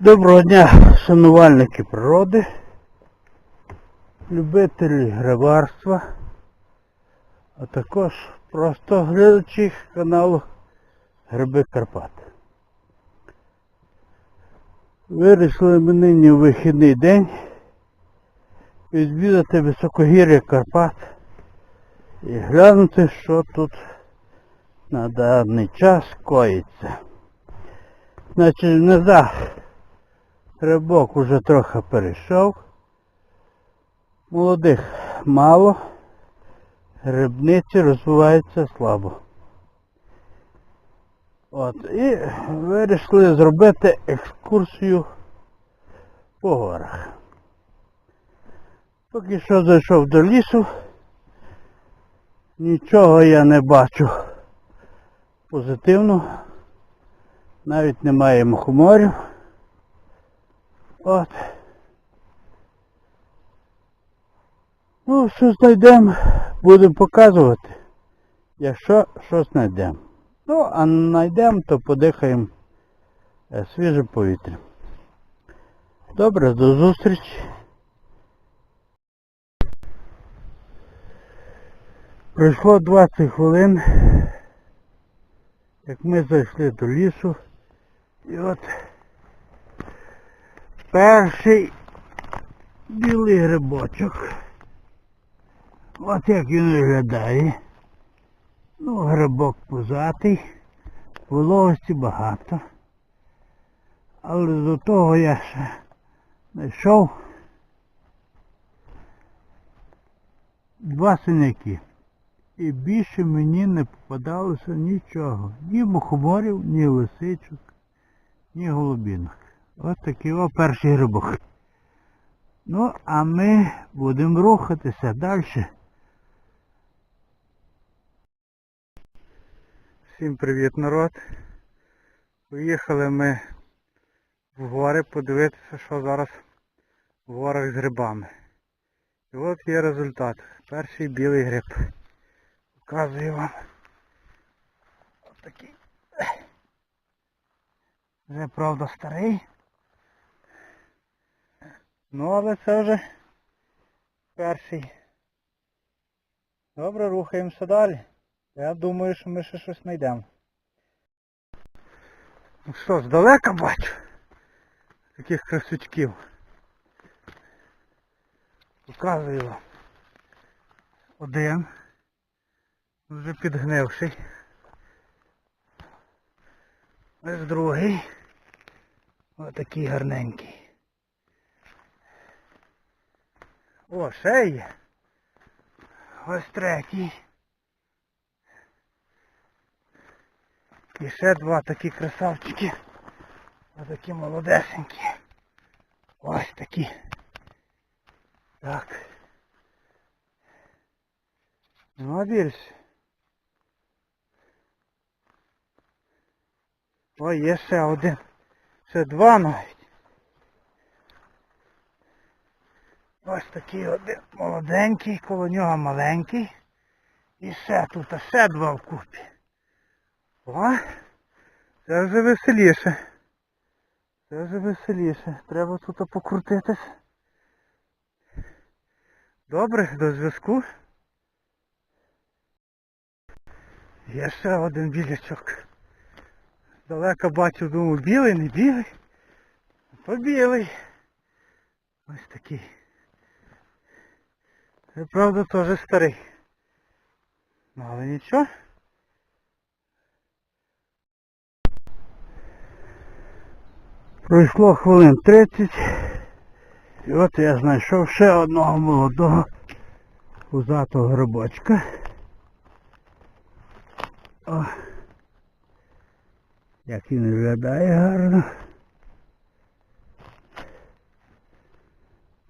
Доброго дня, шанувальники природи, любителі грибарства, а також просто глядачі каналу Гриби Карпат. Вирішили ми нині у вихідний день відвідати високогір'я Карпат і глянути, що тут на даний час коїться. Значить, внизу Рибок уже трохи перейшов. Молодих мало. Грибниці розвиваються слабо. От, і вирішили зробити екскурсію по горах. Поки що зайшов до лісу, нічого я не бачу позитивного. Навіть немає мухоморів. От. Ну, що знайдемо, будемо показувати. Якщо щось знайдемо. Ну, а знайдемо, то подихаємо е, свіжим повітрям. Добре, до зустрічі. Пройшло 20 хвилин, як ми зайшли до лісу. І от перший білий грибочок. От як він виглядає. Ну, грибок пузатий, вологості багато. Але до того я ще знайшов два синяки. І більше мені не попадалося нічого. Ні мухоморів, ні лисичок, ні голубінок. Ось такий о перший грибок. Ну, а ми будемо рухатися далі. Всім привіт, народ. Поїхали ми в гори подивитися, що зараз в горах з грибами. І от є результат. Перший білий гриб. Показую вам. Ось такий. Вже правда старий. Ну, але це вже перший. Добре, рухаємося далі. Я думаю, що ми ще щось знайдемо. Ну що, здалека бачу таких красючків. Показую вам. Один. Вже підгнивший. Ось другий. Ось такий гарненький. О, ще є. Ось третій. І ще два такі красавчики. Ось такі молодесенькі. Ось такі. Так. Ну а більше. Ой, є ще один. Ще два навіть. Ось такий один молоденький, коло нього маленький. І ще тут, а ще два вкупі. О, це вже веселіше. Це вже веселіше. Треба тут покрутитись. Добре, до зв'язку. Є ще один білячок. Далеко бачу, думаю, білий, не білий. То білий. Ось такий. Правда теж старий. Ну, але нічого. Пройшло хвилин 30. І от я знайшов ще одного молодого пузатого грибочка. О, як він виглядає гарно.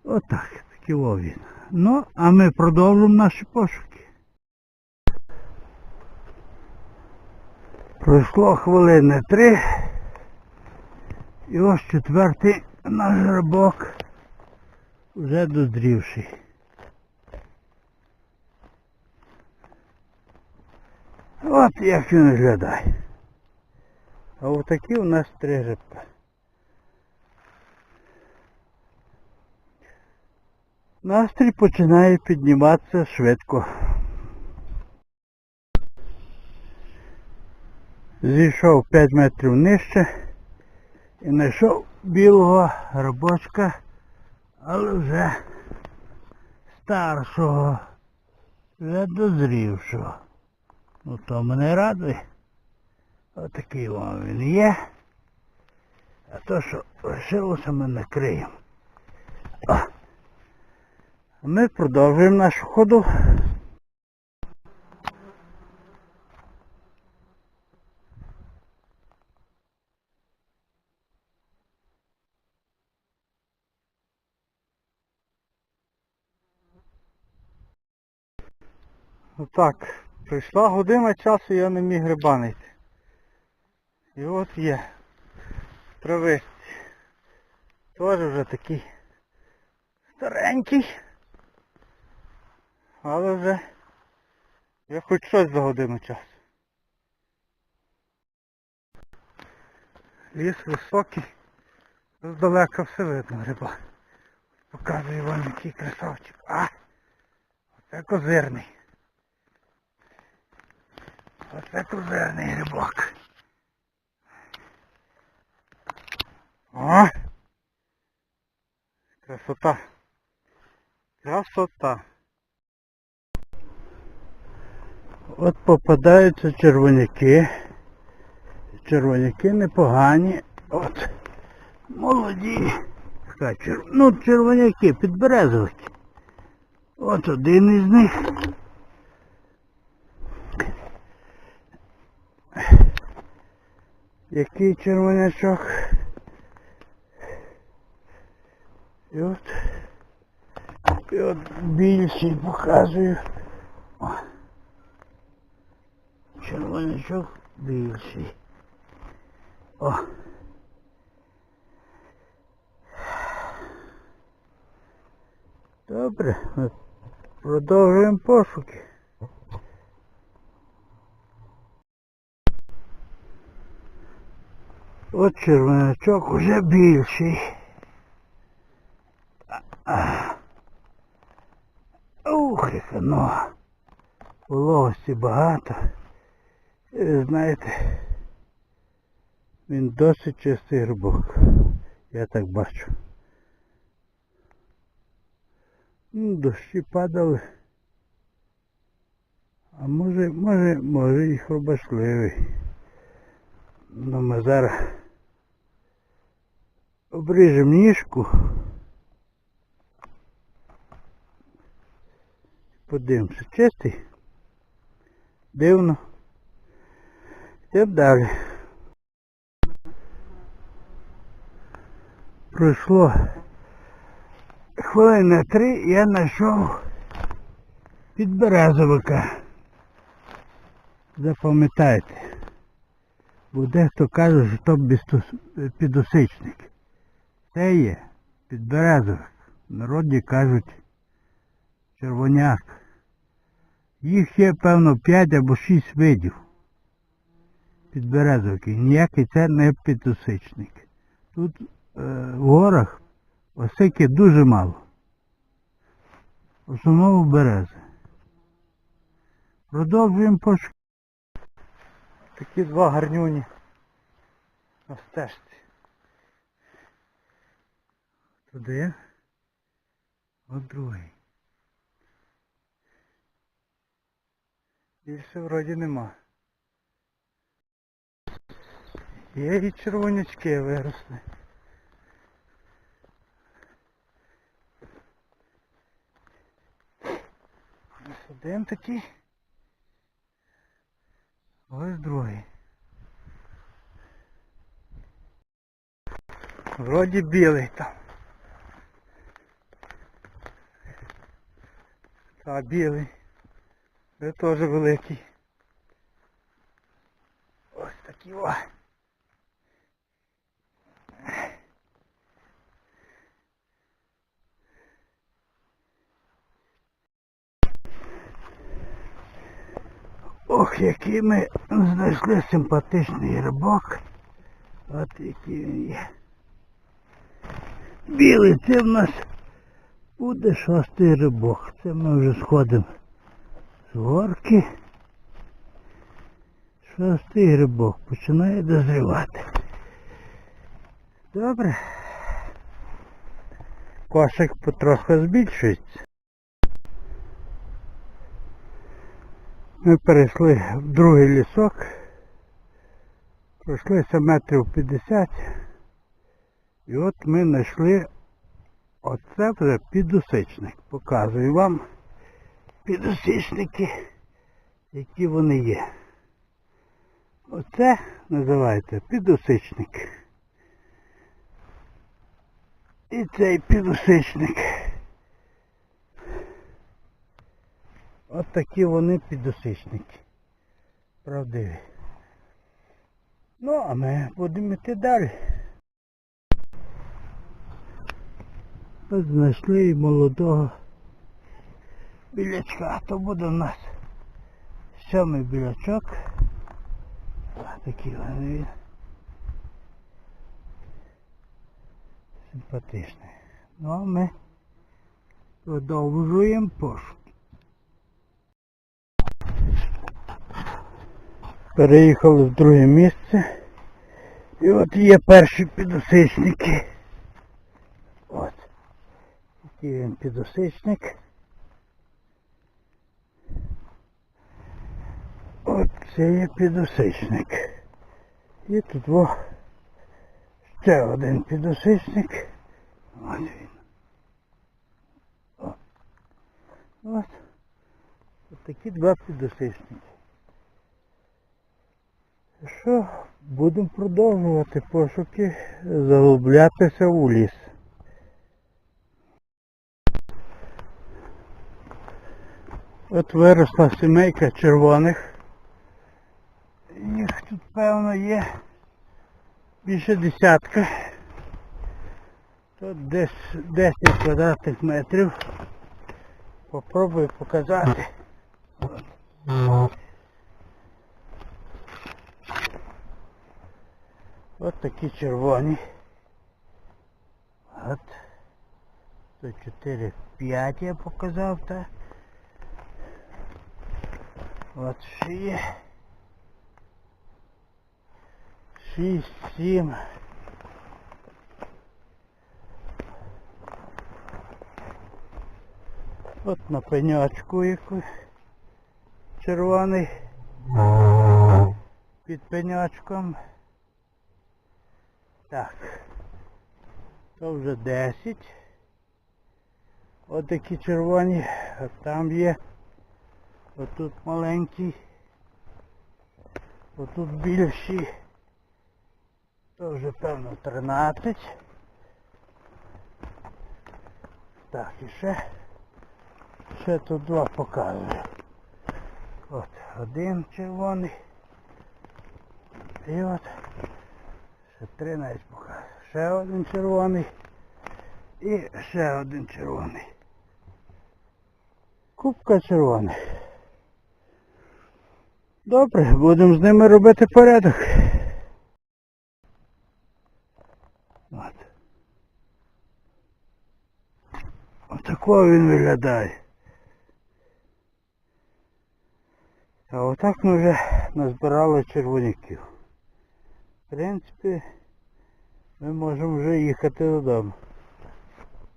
Отак, такий о він. Ну, а ми продовжимо наші пошуки. Пройшло хвилини три. І ось четвертий наш грибок вже дозрівший. От як він виглядає. А отакі у нас три грибка. Настрій починає підніматися швидко. Зійшов 5 метрів нижче і знайшов білого рибочка, але вже старшого, вже дозрівшого. Ну то мене радує. Отакий вам він є. А то, що лишилося, ми накриємо. Ми продовжуємо нашу ходу. Отак, прийшла година часу, я не міг грибанити. І от є. Трависті. Теж вже такий старенький. Але вже є хоч щось за годину часу. Ліс високий, здалека все видно гриба. Показую вам який красавчик. А! Оце козирний. Оце козирний грибок. О! Красота. Красота. От попадаються червоняки. Червоняки непогані. От. Молоді. Ну, червоняки, підберезовики. От один із них. Який червонячок. І от. І от більший показую. О. Червонячок більший. О. Добре, ми продовжуємо пошуки. От червонячок уже більший. Ух, яка нога. Вологості багато. Ви знаєте, він досить чистий грибок. Я так бачу. Ну, дощі падали. А може, може, може і хробашливий. Ну ми зараз обріжемо ніжку. Подивимося, чистий. Дивно. Йдемо далі. Пройшло хвилин на три я знайшов підберезовика. Запам'ятайте. Бо дехто каже, що то підосичник. Це є підберезовик. В народі кажуть червоняк. Їх є, певно, 5 або 6 видів підберезовики. Ніякий це не підосичник. Тут е, в горах осики дуже мало. В основному берези. Продовжуємо пошуки. Такі два гарнюні на стежці. Туди. От другий. Більше вроді нема. Є і червонячки виросли. Ось один такий. Ось другий. Вроді білий там. Та білий. Це теж великий. Ось такий о. Ох, який ми знайшли симпатичний рибок. От який він є. Білий це в нас Буде шостий рибок. Це ми вже сходимо з горки. Шостий грибок починає дозрівати. Добре. Кошик потроху збільшується. Ми перейшли в другий лісок. Пройшлися метрів 50. І от ми знайшли оце вже підусичник. Показую вам підусичники, які вони є. Оце називається підусичник. І цей підусичник. От такі вони підусичники. Правдиві. Ну, а ми будемо йти далі. Ось знайшли молодого білячка. То буде в нас сьомий білячок. Такий він. Симпатичний. Ну а ми продовжуємо пошук. Переїхали в друге місце. І от є перші підосичники. От. Такий він підосичник. От це є підосичник. І тут во ще один підосичник. Ось він. О. Ось. От такі два підосичники. Що, будемо продовжувати пошуки, заглублятися у ліс. От виросла сімейка червоних. Їх тут певно є більше десятка. Тут десь 10 квадратних метрів. Попробую показати. От такі червоні. От. Тут 4, 5 я показав, так. От ще є. 6, 7. От на пеньочку якусь червоний під пеньочком. Так. То вже 10. Ось такі червоні. А там є. Отут маленький. Отут більші. То вже певно 13. Так, і ще. Ще тут два показую. От один червоний. І от. Ще три навіть показую. Ще один червоний. І ще один червоний. Кубка червоних. Добре, будемо з ними робити порядок. От. Отакого він виглядає. А отак ми вже назбирали червоняків. В принципі, ми можемо вже їхати додому.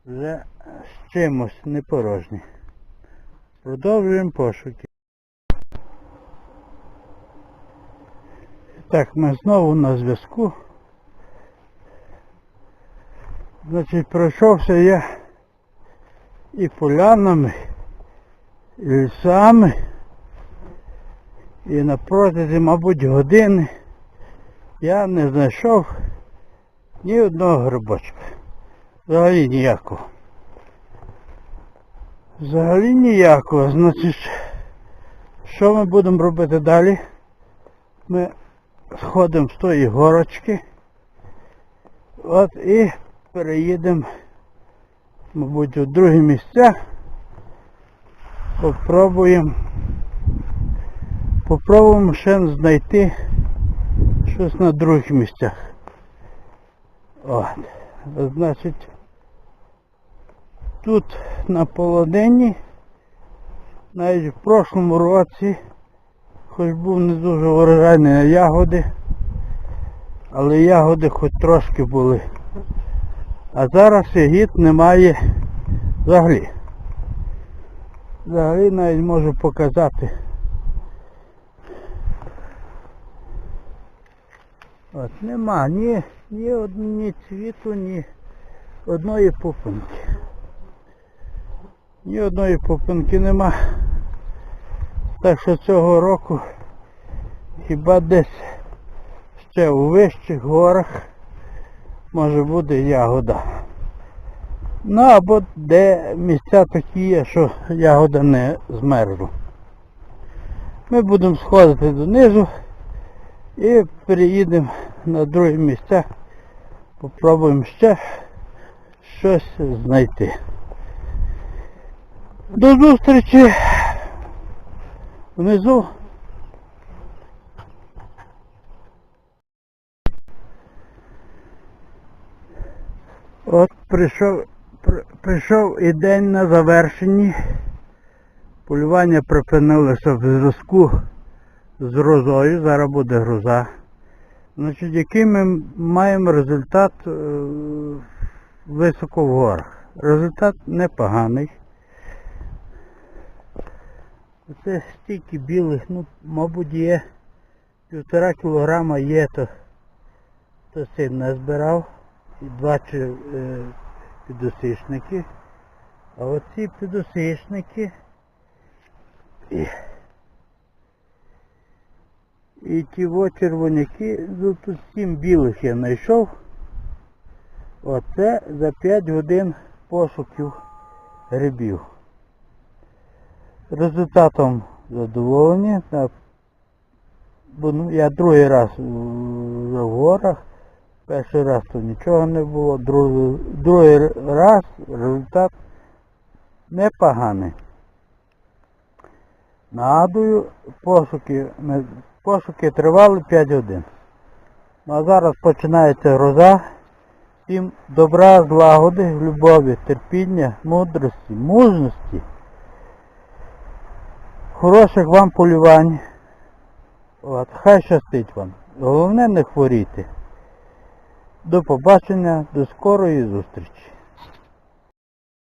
Вже з чимось не порожні. Продовжуємо пошуки. Так, ми знову на зв'язку. Значить, пройшовся я і полянами, і лісами, і на протязі, мабуть, години я не знайшов ні одного грибочка. Взагалі ніякого. Взагалі ніякого. Значить, що ми будемо робити далі? Ми сходимо з тої горочки. От і переїдемо, мабуть, у другі місця. Попробуємо. Попробуємо ще знайти щось на других місцях. От. Значить, тут на полонині, навіть в прошлому році, хоч був не дуже врожайний на ягоди, але ягоди хоч трошки були. А зараз ягід немає взагалі. Взагалі навіть можу показати. От нема ні, ні, ні цвіту, ні одної пупинки. Ні одної пупинки нема. Так що цього року хіба десь ще у вищих горах може бути ягода. Ну або де місця такі є, що ягода не змерзла. Ми будемо сходити донизу і переїдемо на другі місця. Попробуємо ще щось знайти. До зустрічі внизу. От прийшов, прийшов і день на завершенні. Полювання припинилося в зв'язку з грозою, зараз буде гроза. Значить, який ми маємо результат е, високо в горах. Результат непоганий. Це стільки білих, ну, мабуть, є півтора кілограма є, то, то син не збирав. І два е, підосичники. А оці підосичники і, ті во червоняки, ну тут сім білих я знайшов. Оце за 5 годин пошуків грибів. Результатом задоволені. Бо ну, я другий раз вже в горах. Перший раз то нічого не було, другий, другий раз результат непоганий. Нагадую, пошуки, пошуки тривали 5 годин. Ну а зараз починається гроза. Всім добра, злагоди, любові, терпіння, мудрості, мужності. Хороших вам полювань. От, хай щастить вам. Головне не хворійте. До побачення, до скорої зустрічі.